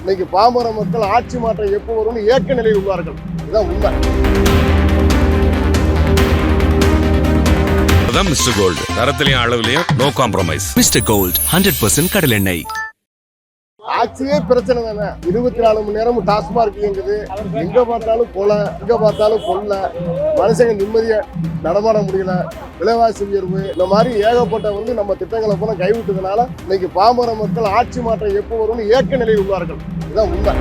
இன்னைக்கு பாமர மக்கள் ஆட்சி மாற்றம் எப்போ வரும்னு ஏக்க நிலையில் உள்ளார்கள். இதுதான் உண்மை. அதான் மிஸ்டர் கோல்டு. தரத்திலையும் அளவுலையும் no compromise mister gold hundred percent கடலெண்ணெய் ஆட்சியே பிரச்சனை தானே? இருபத்தி நாலு மணி நேரமும் டாஸ்மார்க் இயங்குது. எங்க பார்த்தாலும் கொலை எங்க பார்த்தாலும் கொள்ளை. மனுஷங்க நிம்மதியா நடமாட முடியல. விலைவாசி உயர்வு இந்த மாதிரி ஏகப்பட்ட வந்து நம்ம திட்டங்களை போல கைவிட்டதுனால இன்னைக்கு பாமர மக்கள் ஆட்சி மாற்றம் எப்போ வரும்னு ஏக்க நிலையில் உள்ளார்கள். இதுதான் உண்மை.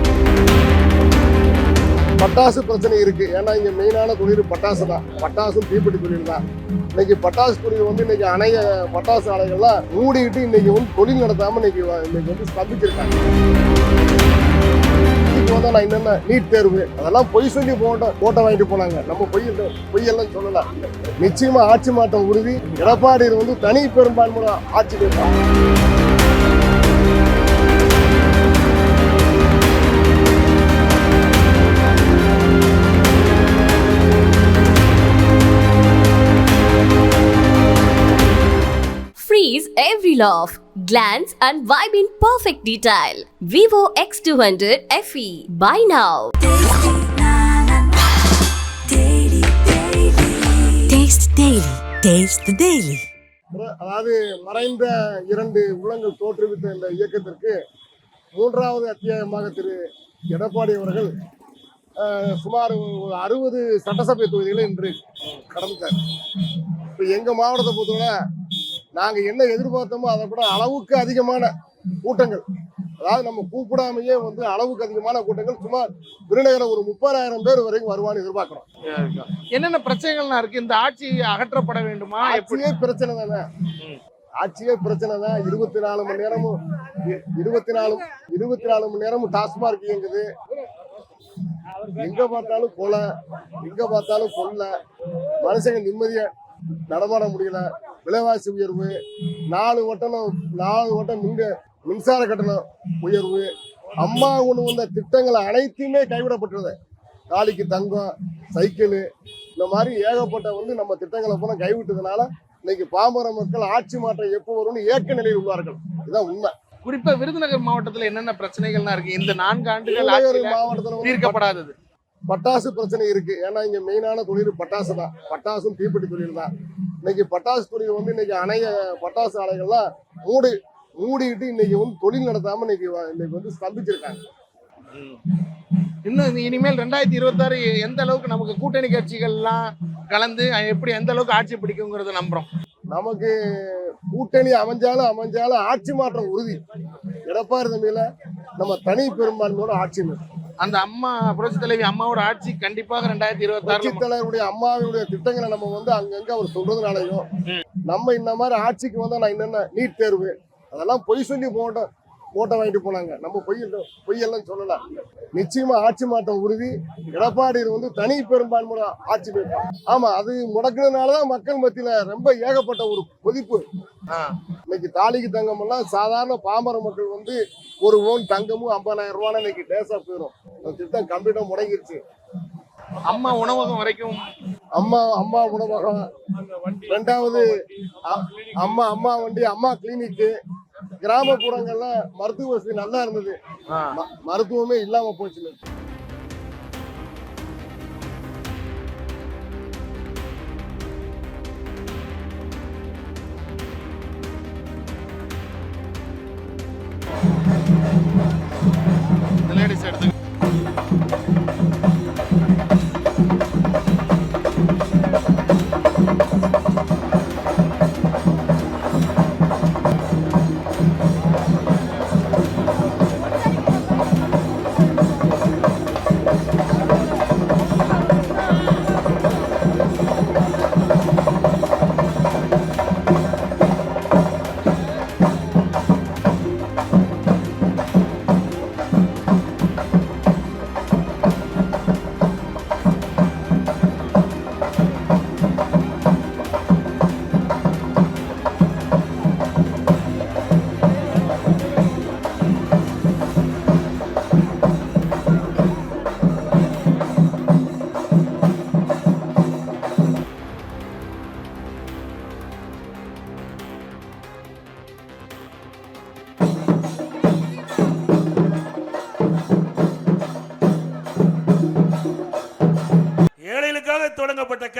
பட்டாசு பிரச்சனை இருக்கு. ஏன்னா இங்க மெயினான தொழில் பட்டாசு தான். பட்டாசும் தீப்பெட்டி தொழில் தான். இன்னைக்கு பட்டாசு தொழில் வந்து இன்னைக்கு அணைய பட்டாசு ஆலைகள்லாம் மூடிட்டு இன்னைக்கு வந்து தொழில் நடத்தாம இன்னைக்கு இன்னைக்கு வந்து ஸ்தம்பிச்சிருக்காங்க. இதுக்கு வந்து நான் என்னென்ன நீட் தேர்வு அதெல்லாம் பொய் சொல்லி போட்டோம் போட்டோ வாங்கிட்டு போனாங்க. நம்ம பொய் பொய்யெல்லாம் சொல்லலாம் நிச்சயமா ஆட்சி மாற்றம் உறுதி. எடப்பாடி வந்து தனி பெரும்பான்மையான ஆட்சி கேட்பாங்க Freeze every laugh, glance and vibe in perfect detail. Vivo X200 FE. Buy now. Taste Daily. Taste the Daily. அதாவது மறைந்த இரண்டு உள்ளங்கள் தோற்றுவித்த இந்த இயக்கத்திற்கு மூன்றாவது அத்தியாயமாக திரு எடப்பாடி அவர்கள் சுமார் ஒரு அறுபது சட்டசபை தொகுதிகளை இன்று கடந்துட்டார் இப்போ எங்கள் மாவட்டத்தை பொறுத்தவரை நாங்கள் என்ன எதிர்பார்த்தோமோ அதை விட அளவுக்கு அதிகமான கூட்டங்கள். அதாவது நம்ம கூப்பிடாமையே வந்து அளவுக்கு அதிகமான கூட்டங்கள். சுமார் விருநகரம் ஒரு முப்பதாயிரம் பேர் வரைக்கும் வருவான்னு எதிர்பார்க்குறோம். என்னென்ன பிரச்சனைகள்லாம் இருக்கு? இந்த ஆட்சி அகற்றப்பட வேண்டுமா? எப்படி? ஆட்சியே பிரச்சனை தானே. ஆட்சியே பிரச்சனை தான். இருபத்தி நாலு மணி நேரமும் இருபத்தி நாலு இருபத்தி நாலு மணி நேரமும் டாஸ்மார்க் இயங்குது. எங்க பார்த்தாலும் கொலை எங்க பார்த்தாலும் கொள்ளை. மனுஷங்க நிம்மதியா நடமாட முடியல. விலைவாசி உயர்வு நாலு வட்டணம் நாலு வட்டம் மின் மின்சார கட்டணம் உயர்வு அம்மா கொண்டு வந்த திட்டங்கள் அனைத்தையுமே கைவிடப்பட்டது காலிக்கு தங்கம் சைக்கிள் இந்த மாதிரி ஏகப்பட்ட வந்து நம்ம திட்டங்களை பூரா கைவிட்டதுனால இன்னைக்கு பாமர மக்கள் ஆட்சி மாற்றம் எப்போ வரும்னு ஏக்க நிலையில் உள்ளார்கள். இதுதான் உண்மை. குறிப்பா விருதுநகர் மாவட்டத்துல என்னென்ன பிரச்சனைகள்லாம் இருக்கு? இந்த நான்கு ஆண்டுகள் மாவட்டத்தில் தீர்க்கப்படாதது. பட்டாசு பிரச்சனை இருக்கு. ஏன்னா இங்க மெயினான தொழில் பட்டாசு தான் பட்டாசும் தீப்பெட்டி தொழில் தான் இன்னைக்கு பட்டாசு தொழில் வந்து இன்னைக்கு அணைய பட்டாசு ஆலைகள்லாம் மூடி மூடிட்டு இன்னைக்கு வந்து தொழில் நடத்தாம இன்னைக்கு இன்னைக்கு வந்து ஸ்தம்பிச்சிருக்காங்க. இன்னும் இனிமேல் ரெண்டாயிரத்தி இருபத்தாறு எந்த அளவுக்கு நமக்கு கூட்டணி கட்சிகள்லாம் கலந்து எப்படி எந்த அளவுக்கு ஆட்சி பிடிக்குங்கிறத நம்புறோம். நமக்கு கூட்டணி அமைஞ்சாலும் அமைஞ்சாலும் ஆட்சி மாற்றம் உறுதி. எடப்பாடி தம்பியில நம்ம தனி பெரும்பான்மையோட ஆட்சி அமையும். அந்த அம்மா புரட்சி தலைவி அம்மாவோட ஆட்சி கண்டிப்பாக ரெண்டாயிரத்தி புரட்சித் இருபத்தாறு தலைவருடைய அம்மாவுடைய திட்டங்களை நம்ம வந்து அங்கங்க அவர் சொல்றதுனாலையும் நம்ம இந்த மாதிரி ஆட்சிக்கு வந்தா நான் என்னென்ன நீட் தேர்வு அதெல்லாம் பொய் சொல்லி போட்டோம் போட்டோ வாங்கிட்டு போனாங்க. நம்ம பொய் பொய்யெல்லாம் சொல்லல. நிச்சயமா ஆட்சி மாற்றம் உறுதி. எடப்பாடி வந்து தனி பெரும்பான்மை ஆட்சி அமைப்பார் ஆமா அது முடக்குனதுனாலதான் மக்கள் மத்தியில ரொம்ப ஏகப்பட்ட ஒரு கொதிப்பு. இன்னைக்கு தாலிக்கு தங்கம் எல்லாம் சாதாரண பாமர மக்கள் வந்து ஒரு ஓன் தங்கமும் ஐம்பதாயிரம் ரூபான்னு இன்னைக்கு டேஸா போயிடும் திட்டம் கம்ப்ளீட்டா முடங்கிருச்சு. அம்மா உணவகம் வரைக்கும் அம்மா அம்மா உணவகம். ரெண்டாவது அம்மா அம்மா வண்டி அம்மா கிளினிக்கு கிராமப்புறங்கள்ல மருத்துவ வசதி நல்லா இருந்தது. மருத்துவமே இல்லாம போச்சு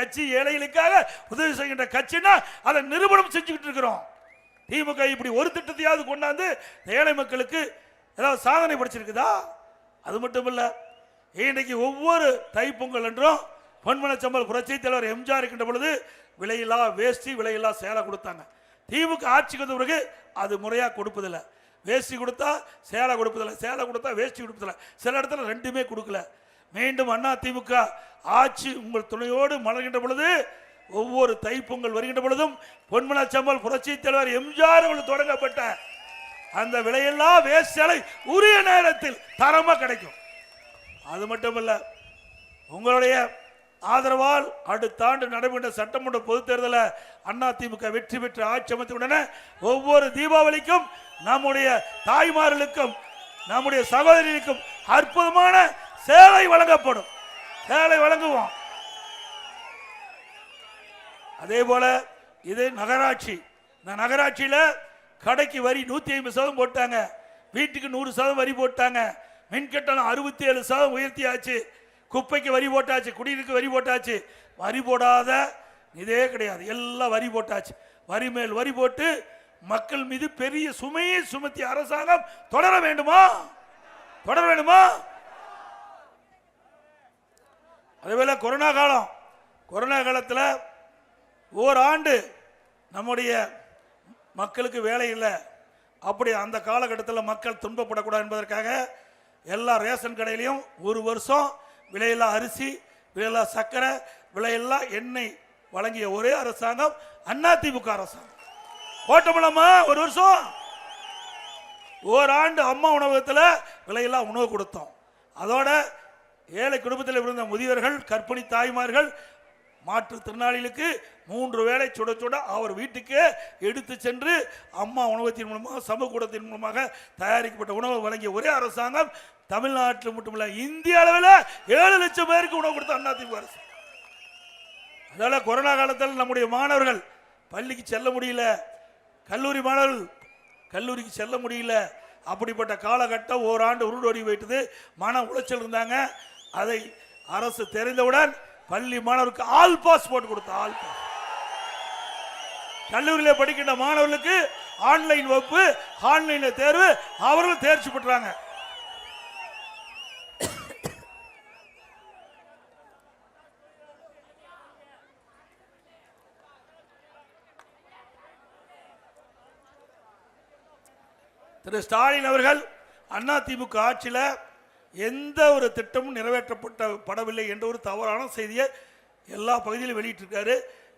கட்சி ஏழைகளுக்காக உதவி செய்கின்ற கட்சின்னா அதை நிரூபணம் செஞ்சுக்கிட்டு இருக்கிறோம். திமுக இப்படி ஒரு திட்டத்தையாவது கொண்டாந்து ஏழை மக்களுக்கு ஏதாவது சாதனை படிச்சிருக்குதா? அது மட்டும் இல்லை இன்றைக்கு ஒவ்வொரு தைப்பொங்கல் என்றும் பொன்மனச்சம்பல் புரட்சி தலைவர் எம்ஜிஆர் இருக்கின்ற பொழுது விலையில்லா வேஷ்டி விலையில்லா சேலை கொடுத்தாங்க. திமுக ஆட்சிக்கு வந்த பிறகு அது முறையாக கொடுப்பதில்லை. வேஷ்டி கொடுத்தா சேலை கொடுப்பதில்லை சேலை கொடுத்தா வேஷ்டி கொடுப்பதில்லை. சில இடத்துல ரெண்டுமே கொடுக்கல. மீண்டும் அண்ணா திமுக ஆட்சி உங்கள் துணையோடு மலர்கின்ற பொழுது ஒவ்வொரு தைப்பொங்கல் வருகின்ற பொழுதும் பொன்மனச்சம்பல் புரட்சி தலைவர் எம்ஜிஆர் அவர்கள் தொடங்கப்பட்ட அந்த விலையெல்லாம் வேஸ்டலை உரிய நேரத்தில் தரமாக கிடைக்கும். அது மட்டுமல்ல உங்களுடைய ஆதரவால் அடுத்த ஆண்டு நடைபெற்ற சட்டமன்ற பொதுத் தேர்தலில் அண்ணா திமுக வெற்றி பெற்று ஆட்சி அமைத்த உடனே ஒவ்வொரு தீபாவளிக்கும் நம்முடைய தாய்மார்களுக்கும் நம்முடைய சகோதரிகளுக்கும் அற்புதமான சேலை வழங்கப்படும். வேலை வழங்குவோம். அதே போல இது நகராட்சி. இந்த நகராட்சியில கடைக்கு வரி நூத்தி ஐம்பது சதவீதம் போட்டாங்க. வீட்டுக்கு நூறு சதவீதம் வரி போட்டாங்க. மின் கட்டணம் அறுபத்தி ஏழு சதவீதம் உயர்த்தியாச்சு. குப்பைக்கு வரி போட்டாச்சு குடியிருக்கு வரி போட்டாச்சு. வரி போடாத இதே கிடையாது. எல்லாம் வரி போட்டாச்சு. வரி மேல் வரி போட்டு மக்கள் மீது பெரிய சுமையை சுமத்திய அரசாங்கம் தொடர வேண்டுமா? தொடர வேண்டுமா? அதேபோல் கொரோனா காலம். கொரோனா காலத்தில் ஓராண்டு நம்முடைய மக்களுக்கு வேலை இல்லை. அப்படி அந்த காலகட்டத்தில் மக்கள் துன்பப்படக்கூடாது என்பதற்காக எல்லா ரேஷன் கடையிலையும் ஒரு வருஷம் விலையில்லா அரிசி விலையில்லா சர்க்கரை விலையில்லா எண்ணெய் வழங்கிய ஒரே அரசாங்கம் அதிமுக அரசாங்கம். ஓட்டமில்லாமா ஒரு வருஷம். ஓராண்டு அம்மா உணவகத்தில் விலையில்லா உணவு கொடுத்தோம். அதோட ஏழை குடும்பத்தில் இருந்த முதியவர்கள் கற்பிணி தாய்மார்கள் மாற்றுத்திறனாளிகளுக்கு மூன்று வேளை சுட சுட அவர் வீட்டுக்கே எடுத்து சென்று அம்மா உணவகத்தின் மூலமாக சமூகத்தின் மூலமாக தயாரிக்கப்பட்ட உணவை வழங்கிய ஒரே அரசாங்கம் தமிழ்நாட்டில் மட்டுமில்ல இந்திய அளவில் ஏழு லட்சம் பேருக்கு உணவு கொடுத்த அதிமுக அரசு. அதனால் கொரோனா காலத்தில் நம்முடைய மாணவர்கள் பள்ளிக்கு செல்ல முடியல கல்லூரி மாணவர்கள் கல்லூரிக்கு செல்ல முடியல. அப்படிப்பட்ட காலகட்டம் ஓராண்டு உருண்டோடி வைத்தது மன உளைச்சல் இருந்தாங்க. அதை அரசு தெரிந்தவுடன் பள்ளி மாணவருக்கு ஆல் பாஸ் போட்டு கொடுத்த ஆல் பாஸ். கல்லூரியில் படிக்கின்ற மாணவர்களுக்கு ஆன்லைன் வகுப்பு ஆன்லைன்ல தேர்வு அவர்களும் தேர்ச்சி பெற்றாங்க. திரு ஸ்டாலின் அவர்கள் அண்ணா ஆட்சியில் எந்த ஒரு திட்டமும் நிறைவேற்றப்பட்ட படவில்லை என்ற ஒரு தவறான செய்தியை எல்லா பகுதியிலும் வெளியிட்டிருக்காரு.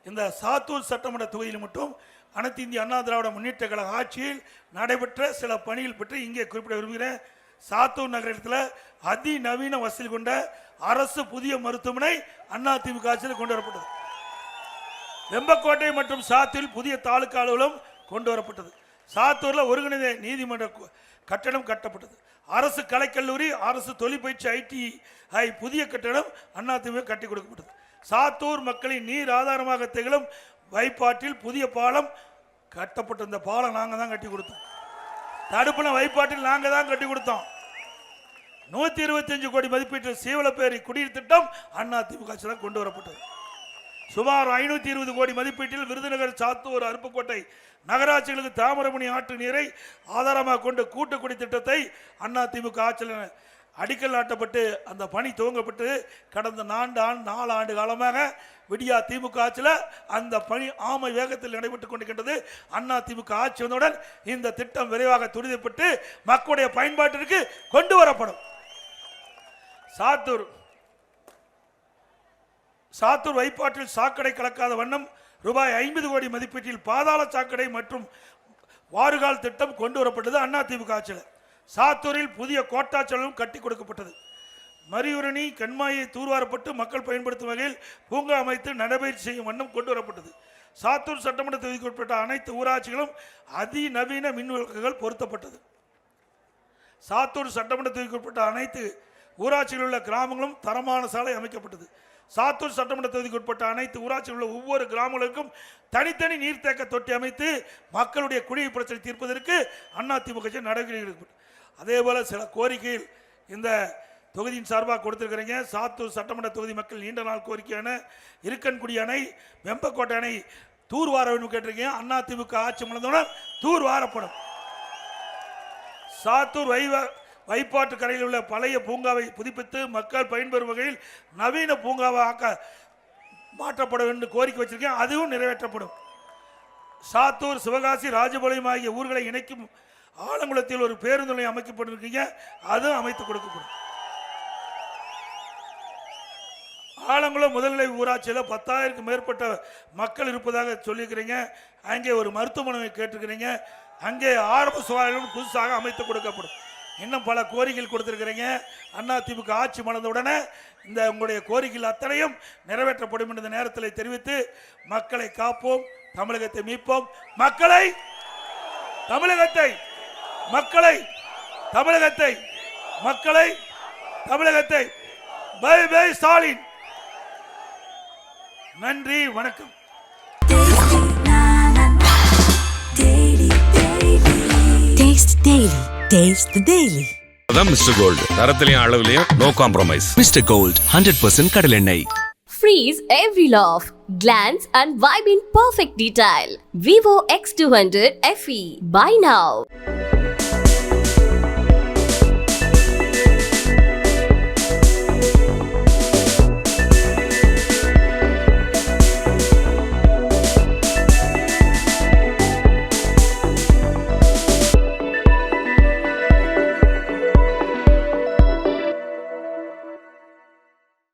இந்த சாத்தூர் சட்டமன்ற தொகுதியில் மட்டும் அனைத்து இந்திய அண்ணா திராவிட முன்னேற்ற கழக ஆட்சியில் நடைபெற்ற சில பணிகள் பற்றி இங்கே குறிப்பிட விரும்புகிறேன். சாத்தூர் நகரத்தில் அதிநவீன வசதி கொண்ட அரசு புதிய மருத்துவமனை அண்ணா திமுக ஆட்சியில் கொண்டு வரப்பட்டது. வெம்பக்கோட்டை மற்றும் சாத்தூரில் புதிய தாலுக்கா அலுவலகம் கொண்டு வரப்பட்டது. சாத்தூரில் ஒருங்கிணைந்த நீதிமன்ற கட்டடம் கட்டப்பட்டது. அரசு கலைக்கல்லூரி அரசு தொழிற்பயிற்சி ஐடி ஐ புதிய கட்டடம் அதிமுக கட்டி கொடுக்கப்பட்டது. சாத்தூர் மக்களின் நீர் ஆதாரமாக திகழும் வைப்பாட்டில் புதிய பாலம் கட்டப்பட்ட இந்த பாலம் நாங்கள் தான் கட்டி கொடுத்தோம். தடுப்புன வைப்பாட்டில் நாங்கள் தான் கட்டி கொடுத்தோம். நூற்றி இருபத்தஞ்சு கோடி மதிப்பீட்டில் சீவலப்பேரி குடியிருத்திட்டம் அண்ணா அதிமுக கொண்டு வரப்பட்டது. சுமார் ஐநூத்தி இருபது கோடி மதிப்பீட்டில் விருதுநகர் சாத்தூர் அருப்புக்கோட்டை நகராட்சிகளுக்கு தாமரமணி ஆற்று நீரை ஆதாரமாக கொண்டு கூட்டுக்குடி திட்டத்தை அண்ணா திமுக ஆட்சியில் அடிக்கல் நாட்டப்பட்டு அந்த பணி துவங்கப்பட்டு கடந்த நான்கு ஆண்டு நாலு ஆண்டு காலமாக விடியா திமுக ஆட்சியில் அந்த பணி ஆமை வேகத்தில் நடைபெற்றுக் கொண்டிருக்கின்றது. அண்ணா திமுக ஆட்சி வந்தவுடன் இந்த திட்டம் விரைவாக துரிதப்பட்டு மக்களுடைய பயன்பாட்டிற்கு கொண்டு வரப்படும். சாத்தூர் சாத்தூர் வைப்பாட்டில் சாக்கடை கலக்காத வண்ணம் ரூபாய் ஐம்பது கோடி மதிப்பீட்டில் பாதாள சாக்கடை மற்றும் வாறுகால் திட்டம் கொண்டு வரப்பட்டது அதிமுக ஆட்சியில். சாத்தூரில் புதிய கோட்டாச்சலும் கட்டி கொடுக்கப்பட்டது. மரியுரணி கண்மாயை தூர்வாரப்பட்டு மக்கள் பயன்படுத்தும் வகையில் பூங்கா அமைத்து நடைபயிற்சி செய்யும் வண்ணம் கொண்டு வரப்பட்டது. சாத்தூர் சட்டமன்ற தொகுதிக்கு உட்பட்ட அனைத்து ஊராட்சிகளும் அதிநவீன மின் விளக்குகள் பொருத்தப்பட்டது. சாத்தூர் சட்டமன்ற தொகுதிக்கு உட்பட்ட அனைத்து ஊராட்சியில் உள்ள கிராமங்களும் தரமான சாலை அமைக்கப்பட்டது. சாத்தூர் சட்டமன்ற தொகுதிக்கு உட்பட்ட அனைத்து ஊராட்சியில் உள்ள ஒவ்வொரு கிராமங்களுக்கும் தனித்தனி நீர்த்தேக்க தொட்டி அமைத்து மக்களுடைய குடிநீர் பிரச்சனை தீர்ப்பதற்கு அதிமுக நடவடிக்கை எடுக்கப்பட்டது அதே போல் சில கோரிக்கைகள் இந்த தொகுதியின் சார்பாக கொடுத்துருக்கிறீங்க. சாத்தூர் சட்டமன்ற தொகுதி மக்கள் நீண்ட நாள் கோரிக்கையான இருக்கன்குடி அணை வெம்பக்கோட்டை அணை தூர் வார வேண்டும் கேட்டிருக்கீங்க. அண்ணா திமுக ஆட்சி முழுவதுடன் தூர் வாரப்படும் சாத்தூர் வைவ வைப்பாட்டு கரையில் உள்ள பழைய பூங்காவை புதுப்பித்து மக்கள் பயன்பெறும் வகையில் நவீன பூங்காவாக ஆக்க மாற்றப்பட வேண்டும் கோரிக்கை வச்சிருக்கேன். அதுவும் நிறைவேற்றப்படும். சாத்தூர் சிவகாசி ராஜபாளையம் ஆகிய ஊர்களை இணைக்கும் ஆலங்குளத்தில் ஒரு பேருந்து நிலையம் அமைக்கப்பட்டிருக்கீங்க. அதுவும் அமைத்து கொடுக்கப்படும். ஆலங்குளம் முதல்நிலை ஊராட்சியில் பத்தாயிரத்துக்கு மேற்பட்ட மக்கள் இருப்பதாக சொல்லியிருக்கிறீங்க. அங்கே ஒரு மருத்துவமனை கேட்டிருக்கிறீங்க. அங்கே ஆரம்ப சுகாதாரம் புதுசாக அமைத்து கொடுக்கப்படும். இன்னும் பல கோரிக்கைகள் கொடுத்துருக்கிறீங்க? அண்ணா திமுக ஆட்சி மலர்ந்தவுடனே இந்த உங்களுடைய கோரிக்கைகள் அத்தனையும் நிறைவேற்றப்படும் என்ற நேரத்தில் தெரிவித்து மக்களை காப்போம் தமிழகத்தை மீட்போம். மக்களை தமிழகத்தை மக்களை தமிழகத்தை மக்களை தமிழகத்தை. Bye bye Stalin. நன்றி வணக்கம். Taste Daily. Taste the Daily. அதான் மிஸ்டர் கோல்டு தரத்திலையும் அளவுலயும் no compromise mister gold hundred percent கடலெண்ணெய் Freeze every laugh, glance and vibe in perfect detail. Vivo X200 FE. Buy now.